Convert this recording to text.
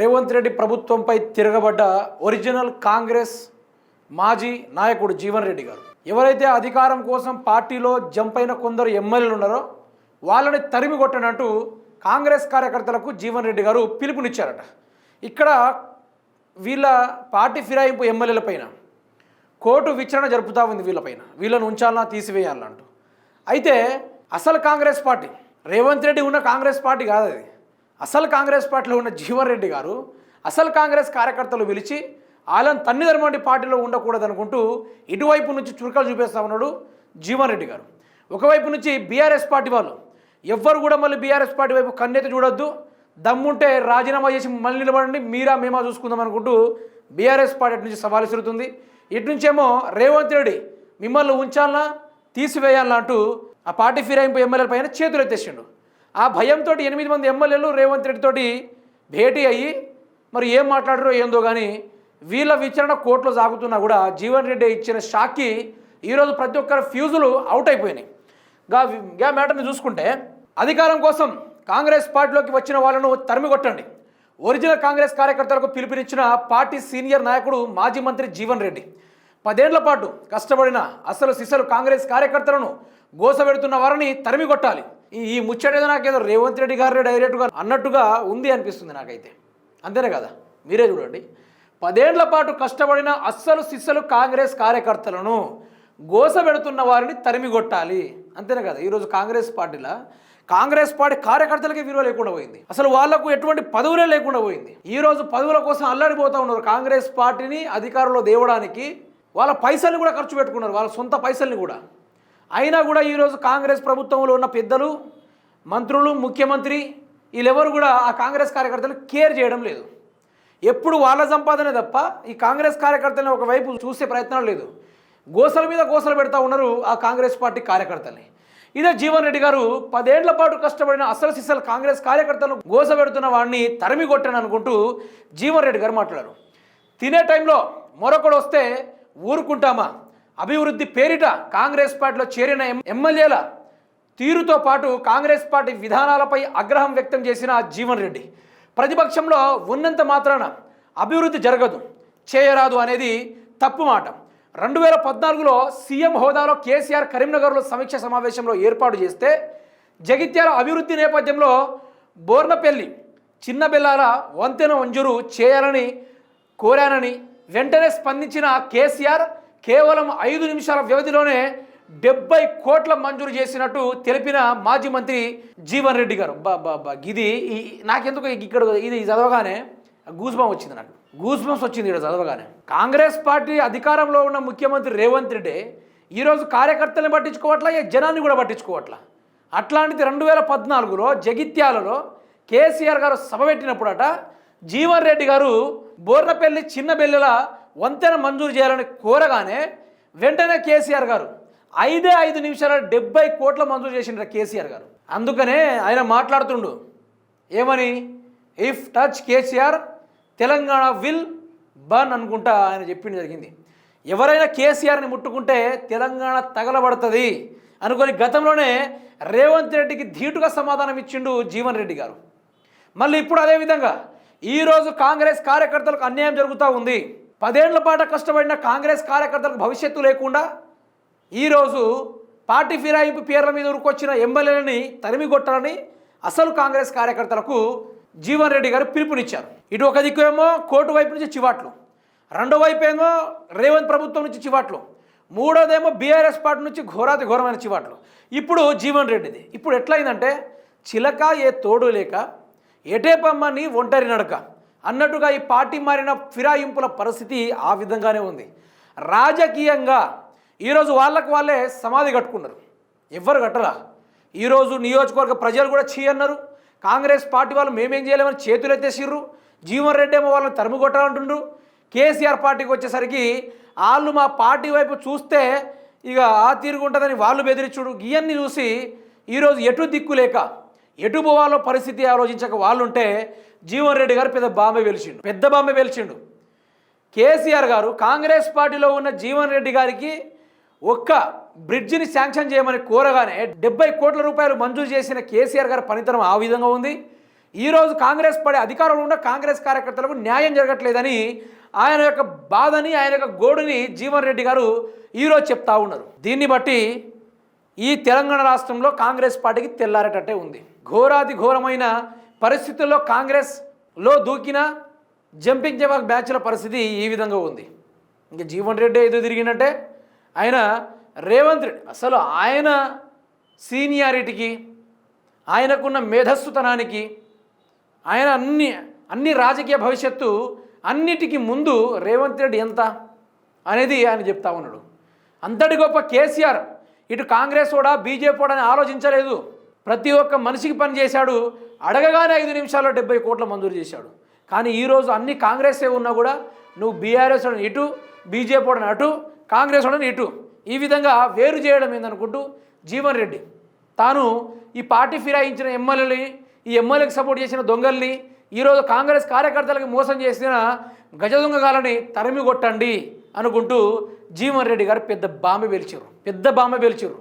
రేవంత్ రెడ్డి ప్రభుత్వంపై తిరగబడ్డ ఒరిజినల్ కాంగ్రెస్ మాజీ నాయకుడు జీవన్ రెడ్డి గారు. ఎవరైతే అధికారం కోసం పార్టీలో జంప్ అయిన కొందరు ఎమ్మెల్యేలు ఉన్నారో వాళ్ళని తరిమి కొట్టనంటూ కాంగ్రెస్ కార్యకర్తలకు జీవన్ రెడ్డి గారు పిలుపునిచ్చారట. ఇక్కడ వీళ్ళ పార్టీ ఫిరాయింపు ఎమ్మెల్యేల పైన కోర్టు విచారణ జరుపుతూ ఉంది వీళ్ళపైన వీళ్ళను ఉంచాలన్నా తీసివేయాలంటూ అయితే అసలు కాంగ్రెస్ పార్టీ రేవంత్ రెడ్డి ఉన్న కాంగ్రెస్ పార్టీ కాదు అది అసలు కాంగ్రెస్ పార్టీలో ఉన్న జీవన్ రెడ్డి గారు అసలు కాంగ్రెస్ కార్యకర్తలు పిలిచి వాళ్ళని తన్నిధర్మండి పార్టీలో ఉండకూడదు అనుకుంటూ ఇటువైపు నుంచి చురుకాలు చూపిస్తా ఉన్నాడు జీవన్ రెడ్డి గారు. ఒకవైపు నుంచి బీఆర్ఎస్ పార్టీ వాళ్ళు ఎవ్వరు కూడా మళ్ళీ బీఆర్ఎస్ పార్టీ వైపు కన్నెత్తి చూడొద్దు. దమ్ముంటే రాజీనామా చేసి మళ్ళీ నిలబడండి మీరా మేమా చూసుకుందాం అనుకుంటూ బీఆర్ఎస్ పార్టీ అటు నుంచి సవాలు విసురుతుంది. ఇటు నుంచేమో రేవంత్ రెడ్డి మిమ్మల్ని ఉంచాలనా తీసివేయాలనా అంటూ ఆ పార్టీ ఫిరాయింపు ఎమ్మెల్యేల పైన చేతులు ఎత్తేసిండు ఆ భయంతో ఎనిమిది మంది ఎమ్మెల్యేలు రేవంత్ రెడ్డితోటి భేటీ అయ్యి మరి ఏం మాట్లాడరో ఏందో కానీ వీళ్ళ విచారణ కోర్టులో సాగుతున్నా కూడా జీవన్ రెడ్డి ఇచ్చిన షాక్కి ఈరోజు ప్రతి ఒక్కరి ఫ్యూజులు అవుట్ అయిపోయినాయి. గా గా మ్యాటర్ని చూసుకుంటే అధికారం కోసం కాంగ్రెస్ పార్టీలోకి వచ్చిన వాళ్ళను తరిమి కొట్టండి ఒరిజినల్ కాంగ్రెస్ కార్యకర్తలకు పిలుపునిచ్చిన పార్టీ సీనియర్ నాయకుడు మాజీ మంత్రి జీవన్ రెడ్డి. పదేళ్ళ పాటు కష్టపడిన అసలు సిసలు కాంగ్రెస్ కార్యకర్తలను గోసపెడుతున్న వారిని తరిమి కొట్టాలి ఈ ఈ ముచ్చటేదో నాకేదో రేవంత్ రెడ్డి గారు డైరెక్ట్గా అన్నట్టుగా ఉంది అనిపిస్తుంది నాకైతే. అంతేనే కదా? మీరే చూడండి. పదేళ్ళ పాటు కష్టపడిన అస్సలు సిస్సలు కాంగ్రెస్ కార్యకర్తలను గోసబెడుతున్న వారిని తరిమిగొట్టాలి అంతేనే కదా? ఈరోజు కాంగ్రెస్ పార్టీలో? కాంగ్రెస్ పార్టీ కార్యకర్తలకి విలువ లేకుండా పోయింది. అసలు వాళ్ళకు ఎటువంటి పదవులే లేకుండా పోయింది. ఈరోజు పదవుల కోసం అల్లాడిపోతూ ఉన్నారు కాంగ్రెస్ పార్టీని అధికారంలో దేవడానికి వాళ్ళ పైసల్ని కూడా ఖర్చు పెట్టుకున్నారు. వాళ్ళ సొంత పైసల్ని కూడా. అయినా కూడా ఈరోజు కాంగ్రెస్ ప్రభుత్వంలో ఉన్న పెద్దలు మంత్రులు ముఖ్యమంత్రి వీళ్ళెవరు కూడా ఆ కాంగ్రెస్ కార్యకర్తలు కేర్ చేయడం లేదు. ఎప్పుడు వాళ్ళ సంపాదనే తప్ప ఈ కాంగ్రెస్ కార్యకర్తలను ఒకవైపు చూసే ప్రయత్నం లేదు. గోసల మీద గోసలు పెడతా ఉన్నారు ఆ కాంగ్రెస్ పార్టీ కార్యకర్తల్ని. ఇదే జీవన్ రెడ్డి గారు పదేళ్ళ పాటు కష్టపడిన అసలు సిసలు కాంగ్రెస్ కార్యకర్తలను గోస పెడుతున్న వాడిని తరిమి కొట్టాను అనుకుంటూ జీవన్ రెడ్డి గారు మాట్లాడారు. తినే టైంలో మరొకడు వస్తే ఊరుకుంటామా? అభివృద్ధి పేరిట కాంగ్రెస్ పార్టీలో చేరిన ఎం- ఎమ్మెల్యేల తీరుతో పాటు కాంగ్రెస్ పార్టీ విధానాలపై ఆగ్రహం వ్యక్తం చేసిన జీవన్ రెడ్డి. ప్రతిపక్షంలో ఉన్నంత మాత్రాన అభివృద్ధి జరగదు చేయరాదు అనేది తప్పు మాట. రెండు వేల పద్నాలుగులో సీఎం హోదాలో కేసీఆర్ కరీంనగర్లో సమీక్ష సమావేశంలో ఏర్పాటు చేస్తే జగిత్యాల అభివృద్ధి నేపథ్యంలో బోర్నపల్లి చిన్నబిల్లాల వంతెన మంజూరు చేయాలని కోరానని వెంటనే స్పందించిన కేసీఆర్ కేవలం ఐదు నిమిషాల వ్యవధిలోనే డెబ్బై కోట్ల మంజూరు చేసినట్టు తెలిపిన మాజీ మంత్రి జీవన్ రెడ్డి గారు. బాబా ఇది నాకెందుకు ఇక్కడ ఇది చదవగానే గూజ్బం వచ్చింది నాకు. గూజ్బంస్ వచ్చింది ఇక్కడ చదవగానే. కాంగ్రెస్ పార్టీ అధికారంలో ఉన్న ముఖ్యమంత్రి రేవంత్ రెడ్డి ఈరోజు కార్యకర్తలను పట్టించుకోవట్లా జనాన్ని కూడా పట్టించుకోవట్లా? అట్లాంటిది రెండు వేల పద్నాలుగులో జగిత్యాలలో కేసీఆర్ గారు సభ పెట్టినప్పుడట జీవన్ రెడ్డి గారు బోర్నపల్లి చిన్నబెల్లెల వంతెన మంజూరు చేయాలని కోరగానే వెంటనే కేసీఆర్ గారు ఐదే ఐదు నిమిషాల డెబ్బై కోట్ల మంజూరు చేసిండ్రు కేసీఆర్ గారు. అందుకనే ఆయన మాట్లాడుతుండు ఏమని? If touch KCR Telangana will burn అనుకుంటా ఆయన చెప్పింది జరిగింది. ఎవరైనా కేసీఆర్ని ముట్టుకుంటే తెలంగాణ తగలబడుతుంది అనుకొని గతంలోనే రేవంత్ రెడ్డికి ధీటుగా సమాధానం ఇచ్చిండు జీవన్ రెడ్డి గారు. మళ్ళీ ఇప్పుడు అదేవిధంగా ఈరోజు కాంగ్రెస్ కార్యకర్తలకు అన్యాయం జరుగుతూ ఉంది. పదేళ్ళ పాటు కష్టపడిన కాంగ్రెస్ కార్యకర్తలకు భవిష్యత్తు లేకుండా ఈరోజు పార్టీ ఫిరాయింపు పేర్ల మీద ఉరుకొచ్చిన ఎమ్మెల్యేలని తరిమిగొట్టాలని అసలు కాంగ్రెస్ కార్యకర్తలకు జీవన్ రెడ్డి గారు పిలుపునిచ్చారు. ఇటు ఒక దిక్కు ఏమో కోర్టు వైపు నుంచి చివాట్లు. రెండో వైపు ఏమో రేవంత్ ప్రభుత్వం నుంచి చివాట్లు. మూడోదేమో బీఆర్ఎస్ పార్టీ నుంచి ఘోరాతి ఘోరమైన చివాట్లు. ఇప్పుడు జీవన్ రెడ్డిది. ఇప్పుడు ఎట్లయిందంటే చిలక ఏ తోడు లేక ఎటే పమ్మని ఒంటరి నడక. అన్నట్టుగా ఈ పార్టీ మారిన ఫిరాయింపుల పరిస్థితి ఆ విధంగానే ఉంది. రాజకీయంగా ఈరోజు వాళ్ళకు వాళ్ళే సమాధి కట్టుకున్నారు. ఎవ్వరు కట్టరా ఈరోజు నియోజకవర్గ ప్రజలు కూడా చీ అన్నారు. కాంగ్రెస్ పార్టీ వాళ్ళు మేమేం చేయలేమని చేతులు ఎత్తేసిర్రు. జీవన్ రెడ్డి ఏమో వాళ్ళని తరుముగొట్టాలంటుండ్రు కేసీఆర్ పార్టీకి వచ్చేసరికి వాళ్ళు మా పార్టీ వైపు చూస్తే ఇక ఆ తీరుగుంటుందని వాళ్ళు బెదిరించుడు. ఇవన్నీ చూసి ఈరోజు ఎటు దిక్కు లేక ఎటు పోవాలో పరిస్థితి ఆలోచించక వాళ్ళు ఉంటే జీవన్ రెడ్డి గారు పెద్ద బాంబే వెలిచిండు. పెద్ద బాంబే వెలిచిండు. కేసీఆర్ గారు కాంగ్రెస్ పార్టీలో ఉన్న జీవన్ రెడ్డి గారికి ఒక్క బ్రిడ్జిని శాంక్షన్ చేయమని కోరగానే డెబ్బై కోట్ల రూపాయలు మంజూరు చేసిన కేసీఆర్ గారి పనితనం ఆ విధంగా ఉంది. ఈరోజు కాంగ్రెస్ పడే అధికారంలో ఉన్న కాంగ్రెస్ కార్యకర్తలకు న్యాయం జరగట్లేదని ఆయన యొక్క బాధని ఆయన యొక్క గోడుని జీవన్ రెడ్డి గారు ఈరోజు చెప్తా ఉన్నారు. దీన్ని బట్టి ఈ తెలంగాణ రాష్ట్రంలో కాంగ్రెస్ పార్టీకి తెల్లారేటట్టే ఉంది. ఘోరాది ఘోరమైన పరిస్థితుల్లో కాంగ్రెస్లో దూకిన జంపింగ్ జవాబ్ బ్యాచ్ల పరిస్థితి ఈ విధంగా ఉంది. ఇంకా జీవన్ రెడ్డి ఏదో తిరిగినట్టే. ఆయన రేవంత్ రెడ్డి అసలు ఆయన సీనియారిటీకి ఆయనకున్న మేధస్సుతనానికి ఆయన అన్ని అన్ని రాజకీయ భవిష్యత్తు అన్నిటికీ ముందు రేవంత్ రెడ్డి ఎంత అనేది ఆయన చెప్తా ఉన్నాడు. అంతటి గొప్ప కేసీఆర్ ఇటు కాంగ్రెస్ కూడా బీజేపీ కూడా ఆలోచించలేదు. ప్రతి ఒక్క మనిషికి పని చేశాడు అడగగానే ఐదు నిమిషాల్లో డెబ్బై కోట్ల మంజూరు చేశాడు. కానీ ఈరోజు అన్ని కాంగ్రెసే ఉన్నా కూడా నువ్వు బీఆర్ఎస్ వాడిని ఇటు బీజేపీ వాడిని అటు కాంగ్రెస్ వాడిని ఇటు. ఈ విధంగా వేరు చేయడం ఏందనుకుంటూ జీవన్ రెడ్డి. తాను ఈ పార్టీ ఫిరాయించిన ఎమ్మెల్యేని ఈ ఎమ్మెల్యేకి సపోర్ట్ చేసిన దొంగల్ని ఈరోజు కాంగ్రెస్ కార్యకర్తలకు మోసం చేసిన గజ దొంగగాలని తరిమి కొట్టండి అనుకుంటూ జీవన్ రెడ్డి గారు పెద్ద బాంబె పేల్చారు పెద్ద బాంబె పేల్చారు